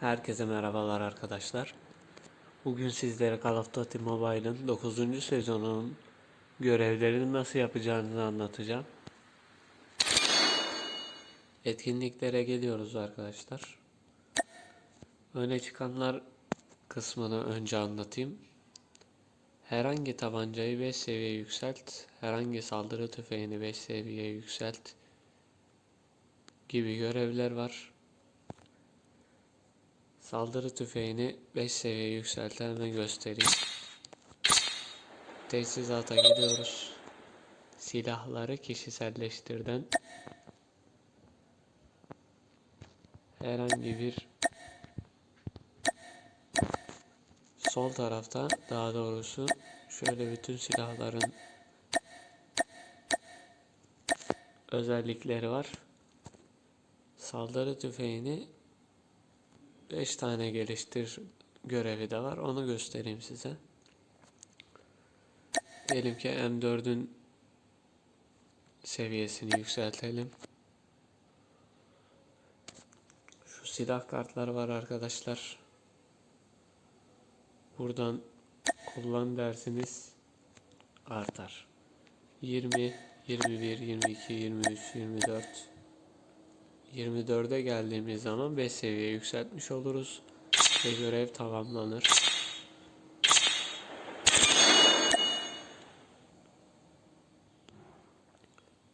Herkese merhabalar arkadaşlar. Bugün sizlere Call of Duty Mobile'ın 9. sezonunun görevlerini nasıl yapacağınızı anlatacağım. Etkinliklere geliyoruz arkadaşlar. Öne çıkanlar kısmını önce anlatayım. Herhangi tabancayı 5 seviye yükselt, herhangi saldırı tüfeğini 5 seviye yükselt gibi görevler var. Saldırı tüfeğini 5 seviye yükselten ve göstereyim. Teçhizata gidiyoruz. Silahları kişiselleştirden herhangi bir sol tarafta daha doğrusu şöyle bütün silahların özellikleri var. Saldırı tüfeğini 5 tane geliştir görevi de var. Onu göstereyim size. Diyelim ki M4'ün seviyesini yükseltelim. Şu silah kartları var arkadaşlar. Buradan kullan dersiniz artar. 20, 21, 22, 23, 24 24'e geldiğimiz zaman 5 seviye yükseltmiş oluruz ve görev tamamlanır.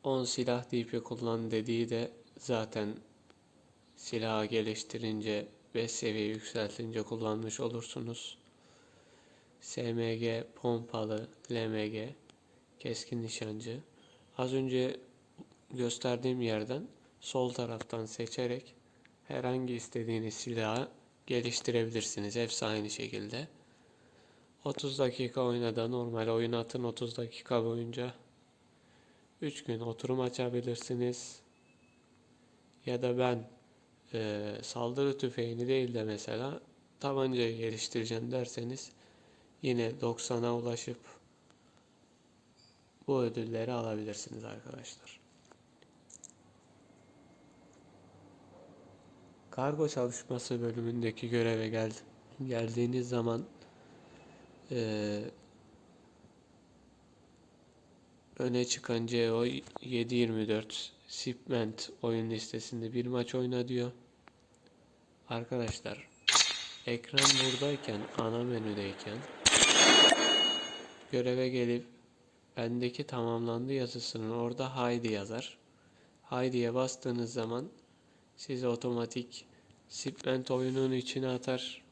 On silah deyip kullan dediği de zaten silahı geliştirince 5 seviye yükseltince kullanmış olursunuz. SMG, pompalı, LMG, keskin nişancı. Az önce gösterdiğim yerden sol taraftan seçerek herhangi istediğiniz silahı geliştirebilirsiniz. Hepsi aynı şekilde. 30 dakika oynada normal oyun atın 30 dakika boyunca 3 gün oturum açabilirsiniz. Ya da ben e, saldırı tüfeğini değil de mesela tabancayı geliştireceğim derseniz yine 90'a ulaşıp bu ödülleri alabilirsiniz arkadaşlar. Kargo çalışması bölümündeki göreve gel geldiğiniz zaman e, öne çıkan CO 724 Shipment oyun listesinde bir maç oyna diyor. Arkadaşlar ekran buradayken ana menüdeyken göreve gelip bendeki tamamlandı yazısının orada haydi yazar. Haydi'ye bastığınız zaman sizi otomatik Sipment oyunun içine atar.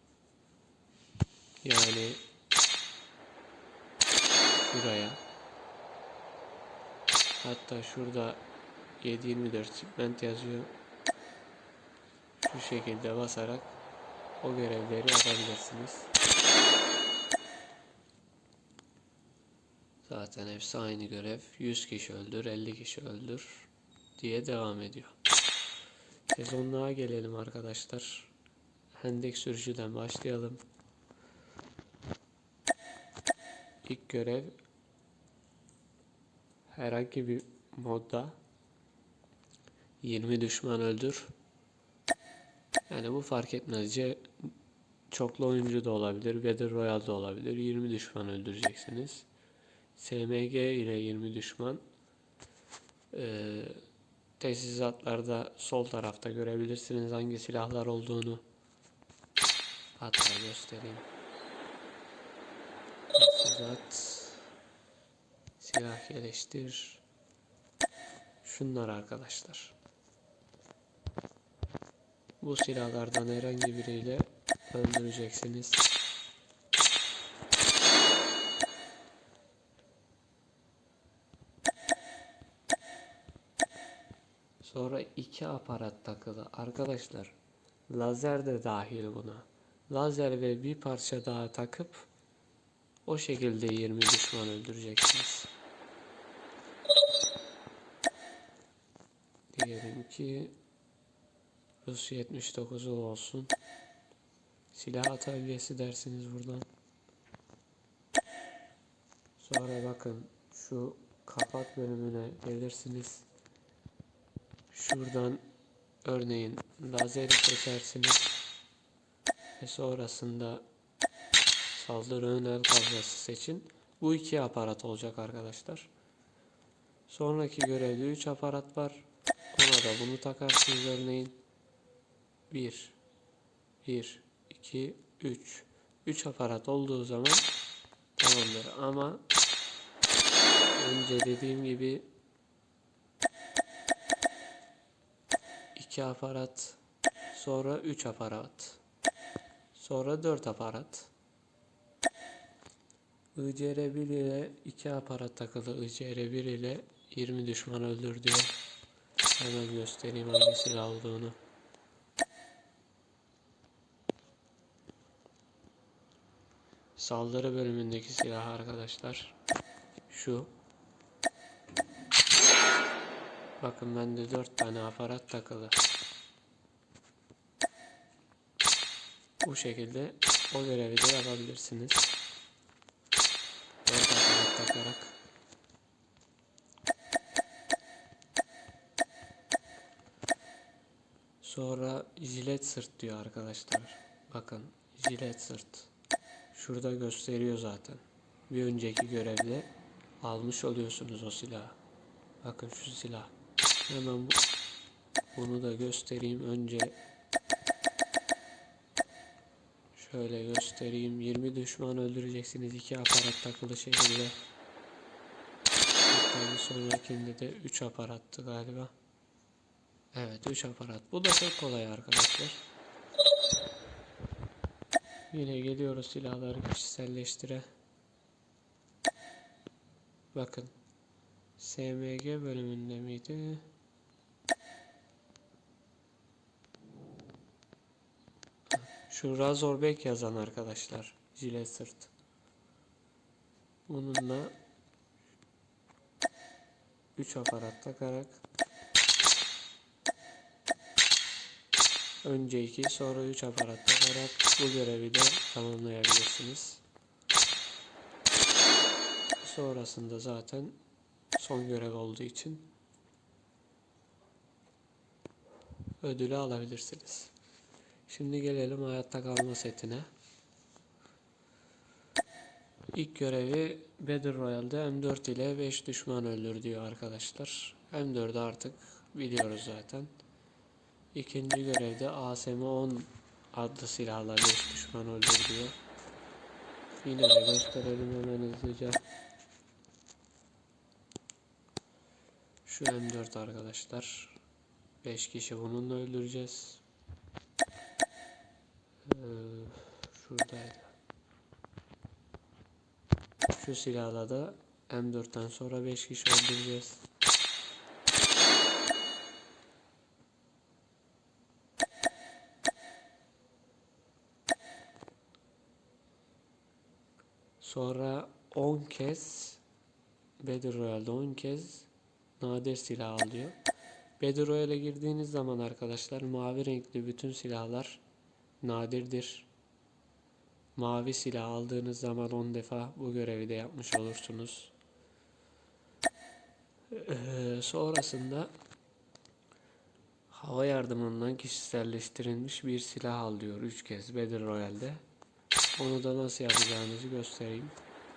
Yani şuraya. Hatta şurada 724 Sipment yazıyor. Şu şekilde basarak o görevleri yapabilirsiniz. Zaten hepsi aynı görev. 100 kişi öldür, 50 kişi öldür diye devam ediyor. Sezonluğa gelelim arkadaşlar. Hendek sürücüden başlayalım. İlk görev herhangi bir modda 20 düşman öldür. Yani bu fark etmez. C çoklu oyuncu da olabilir, Battle Royale da olabilir. 20 düşman öldüreceksiniz. SMG ile 20 düşman. Ee, Tesisatlarda sol tarafta görebilirsiniz hangi silahlar olduğunu. Hatta göstereyim. Tesisat silah geliştir. Şunlar arkadaşlar. Bu silahlardan herhangi biriyle öldüreceksiniz. Sonra iki aparat takılı. Arkadaşlar lazer de dahil buna. Lazer ve bir parça daha takıp o şekilde 20 düşman öldüreceksiniz. Diyelim ki Rus 79'u olsun. Silah atölyesi dersiniz buradan. Sonra bakın şu kapat bölümüne gelirsiniz. Şuradan örneğin lazeri seçersiniz. Ve sonrasında saldırı ön el kabrası seçin. Bu iki aparat olacak arkadaşlar. Sonraki görevde 3 aparat var. Ona da bunu takarsınız örneğin. 1 1 2 3 3 aparat olduğu zaman tamamdır ama önce dediğim gibi 2 aparat sonra 3 aparat sonra 4 aparat ICR 1 ile 2 aparat takılı ICR 1 ile 20 düşman öldür diyor. Hemen göstereyim hangi silah olduğunu. Saldırı bölümündeki silah arkadaşlar. Şu. Bakın bende 4 tane aparat takılı. Bu şekilde o görevi de yapabilirsiniz. 4 aparat takarak. Sonra jilet sırt diyor arkadaşlar. Bakın jilet sırt. Şurada gösteriyor zaten. Bir önceki görevde almış oluyorsunuz o silahı. Bakın şu silah. Hemen bu, bunu da göstereyim. Önce şöyle göstereyim. 20 düşman öldüreceksiniz. 2 aparat takılı şekilde. Bir sonrakinde de 3 aparattı galiba. Evet 3 aparat. Bu da çok kolay arkadaşlar. Yine geliyoruz silahları kişiselleştire. Bakın. SMG bölümünde miydi? Şu Razorbek yazan arkadaşlar. Jilet sırt. Bununla 3 aparat takarak Önce 2 sonra 3 aparat takarak bu görevi de tamamlayabilirsiniz. Sonrasında zaten son görev olduğu için ödülü alabilirsiniz. Şimdi gelelim hayatta kalma setine. İlk görevi Battle Royale'de M4 ile 5 düşman öldür diyor arkadaşlar. M4'ü artık biliyoruz zaten. İkinci görevde ASM-10 adlı silahla 5 düşman öldür diyor. Yine de gösterelim hemen hızlıca. Şu M4 arkadaşlar. 5 kişi bununla öldüreceğiz. Ee, şuradaydı. Şu silahla da M4'ten sonra 5 kişi öldüreceğiz. Sonra 10 kez Battle Royale'de 10 kez nadir silah alıyor. Battle Royale'e girdiğiniz zaman arkadaşlar mavi renkli bütün silahlar nadirdir. Mavi silah aldığınız zaman 10 defa bu görevi de yapmış olursunuz. Ee, sonrasında hava yardımından kişiselleştirilmiş bir silah al diyor 3 kez Battle Royale'de. Onu da nasıl yapacağınızı göstereyim.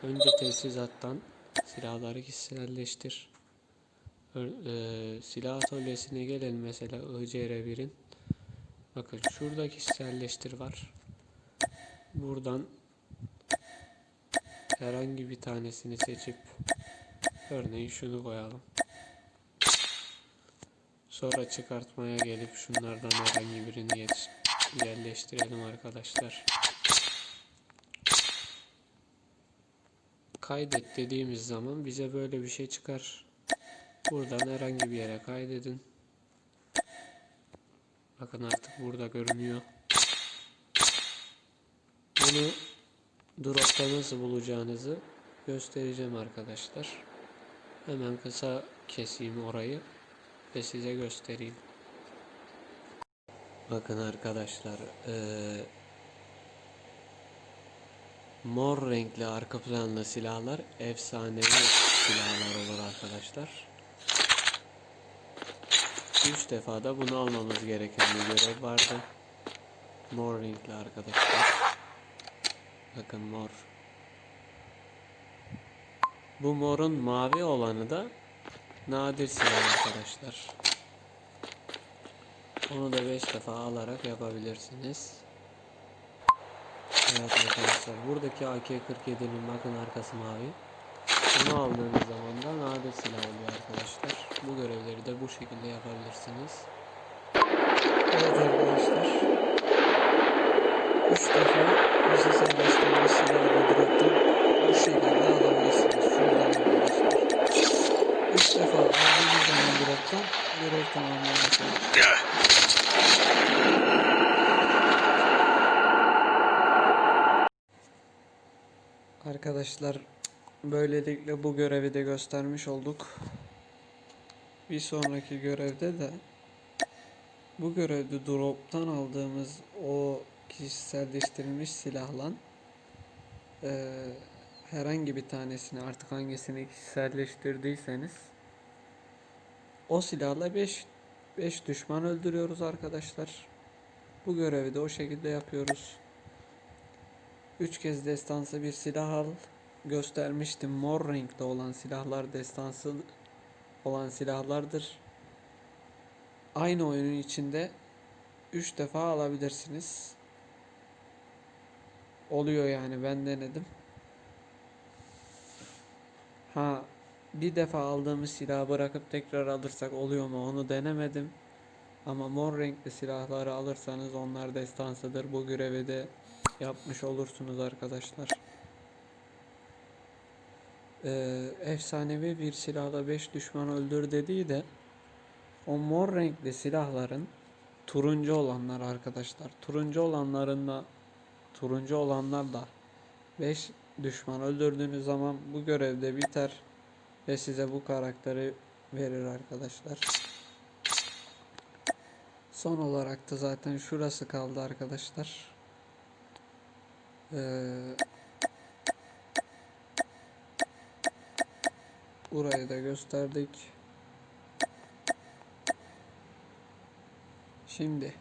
Önce tesisattan silahları kişiselleştir. Ö- e, silah atölyesine gelelim mesela ICR1'in. Bakın şurada kişiselleştir var. Buradan herhangi bir tanesini seçip örneğin şunu koyalım. Sonra çıkartmaya gelip şunlardan herhangi birini yerleştirelim arkadaşlar. Kaydet dediğimiz zaman bize böyle bir şey çıkar. Buradan herhangi bir yere kaydedin. Bakın artık burada görünüyor. Bunu dropta nasıl bulacağınızı göstereceğim arkadaşlar. Hemen kısa keseyim orayı ve size göstereyim. Bakın arkadaşlar, eee, mor renkli arka planlı silahlar efsanevi silahlar olur arkadaşlar. 3 defa da bunu almamız gereken bir görev vardı. Mor renkli arkadaşlar. Bakın mor. Bu morun mavi olanı da nadir silah arkadaşlar. Onu da 5 defa alarak yapabilirsiniz. Evet arkadaşlar buradaki AK-47'nin bakın arkası mavi. Bunu aldığınız zaman da nadir silah oluyor arkadaşlar. Bu görevleri de bu şekilde yapabilirsiniz. Evet arkadaşlar. 3 defa bizi serbestlemiş silahla drop'tan bu şekilde alabilirsiniz. Şuradan arkadaşlar. 3 defa aldığınız zaman drop'tan Arkadaşlar böylelikle bu görevi de göstermiş olduk. Bir sonraki görevde de bu görevde drop'tan aldığımız o kişiselleştirilmiş silahla eee, herhangi bir tanesini artık hangisini kişiselleştirdiyseniz o silahla 5 5 düşman öldürüyoruz arkadaşlar. Bu görevi de o şekilde yapıyoruz. 3 kez destansı bir silah al. Göstermiştim mor renkli olan silahlar destansı olan silahlardır. Aynı oyunun içinde 3 defa alabilirsiniz. Oluyor yani ben denedim. Ha bir defa aldığımız silahı bırakıp tekrar alırsak oluyor mu onu denemedim. Ama mor renkli silahları alırsanız onlar destansıdır. Bu görevi de yapmış olursunuz arkadaşlar. Ee, efsanevi bir silahla 5 düşman öldür dediği de o mor renkli silahların turuncu olanlar arkadaşlar. Turuncu olanların da turuncu olanlar da 5 düşman öldürdüğünüz zaman bu görevde biter ve size bu karakteri verir arkadaşlar. Son olarak da zaten şurası kaldı arkadaşlar. Ee, burayı da gösterdik. Şimdi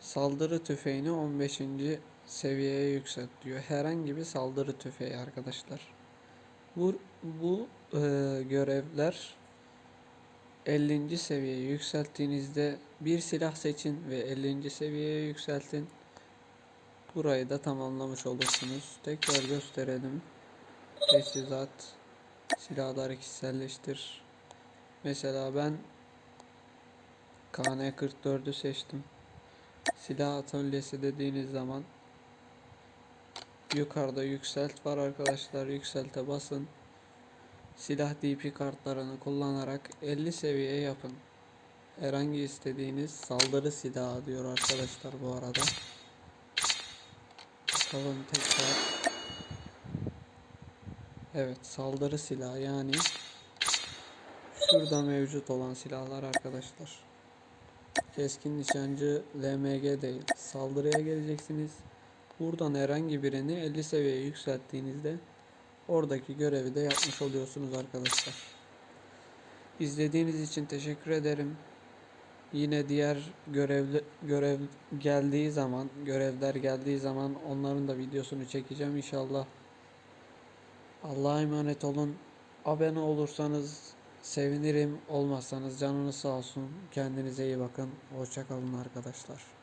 saldırı tüfeğini 15. seviyeye yükselt diyor. Herhangi bir saldırı tüfeği arkadaşlar. Bu bu e, görevler 50. seviyeye yükselttiğinizde bir silah seçin ve 50. seviyeye yükseltin. Burayı da tamamlamış olursunuz. Tekrar gösterelim. Teçhizat, silahları kişiselleştir. Mesela ben KN44'ü seçtim. Silah atölyesi dediğiniz zaman yukarıda yükselt var arkadaşlar. Yükselte basın. Silah DP kartlarını kullanarak 50 seviye yapın. Herhangi istediğiniz saldırı silahı diyor arkadaşlar bu arada. Bakalım tekrar. Evet saldırı silahı yani şurada mevcut olan silahlar arkadaşlar. Keskin nişancı LMG değil. Saldırıya geleceksiniz. Buradan herhangi birini 50 seviyeye yükselttiğinizde oradaki görevi de yapmış oluyorsunuz arkadaşlar. İzlediğiniz için teşekkür ederim. Yine diğer görevli görev geldiği zaman, görevler geldiği zaman onların da videosunu çekeceğim inşallah. Allah'a emanet olun. Abone olursanız sevinirim. Olmazsanız canınız sağ olsun. Kendinize iyi bakın. Hoşça kalın arkadaşlar.